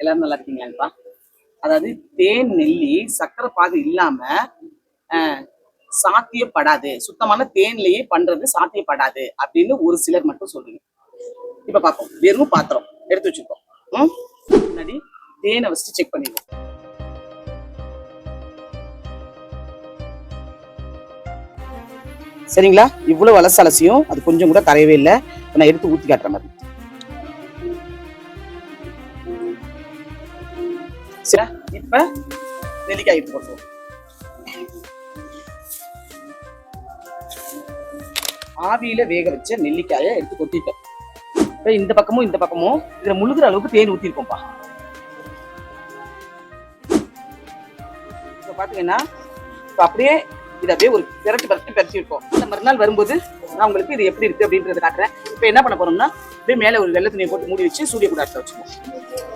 எல்லாரும் நல்லா இருக்கீங்களாப்பா அதாவது தேன் நெல்லி சக்கரை பாகு இல்லாம சாத்தியப்படாது. சுத்தமான தேன்லயே பண்றது சாத்தியப்படாது அப்படின்னு ஒரு சிலர் மட்டும் சொல்றீங்க. இப்ப பார்ப்போம் வெறும் பாத்திரம் எடுத்து வச்சிருக்கோம். முன்னாடி தேனை வச்சு செக் பண்ணிடுவோம். சரிங்களா? இவ்வளவு அலசு அலசியும் அது கொஞ்சம் கூட கரையவே இல்லை. நான் எடுத்து ஊத்தி காட்டுற மாதிரி. இப்ப நெல்லிக்காய் போட்டுருவோம். ஆவியில வேக வச்ச நெல்லிக்காயை எடுத்து கொட்டிட்டோம். இப்ப இந்த பக்கமும் இந்த பக்கமும் இதுல முழுகிற அளவுக்கு தேன் ஊத்திருக்கோம்ப்பா. இப்ப பாத்தீங்கன்னா இப்ப அப்படியே இது அப்படியே ஒரு பிரட்டி பிரட்டி பிரட்டி இருக்கோம் இந்த மறுநாள் வரும்போது நான் உங்களுக்கு இது எப்படி இருக்கு அப்படின்றத காட்டுறேன். இப்ப என்ன பண்ண போறோம்னா அப்படியே மேல ஒரு வெள்ளை துணியை போட்டு மூடி வச்சு சூரிய குடாரத்தை வச்சுக்கோம்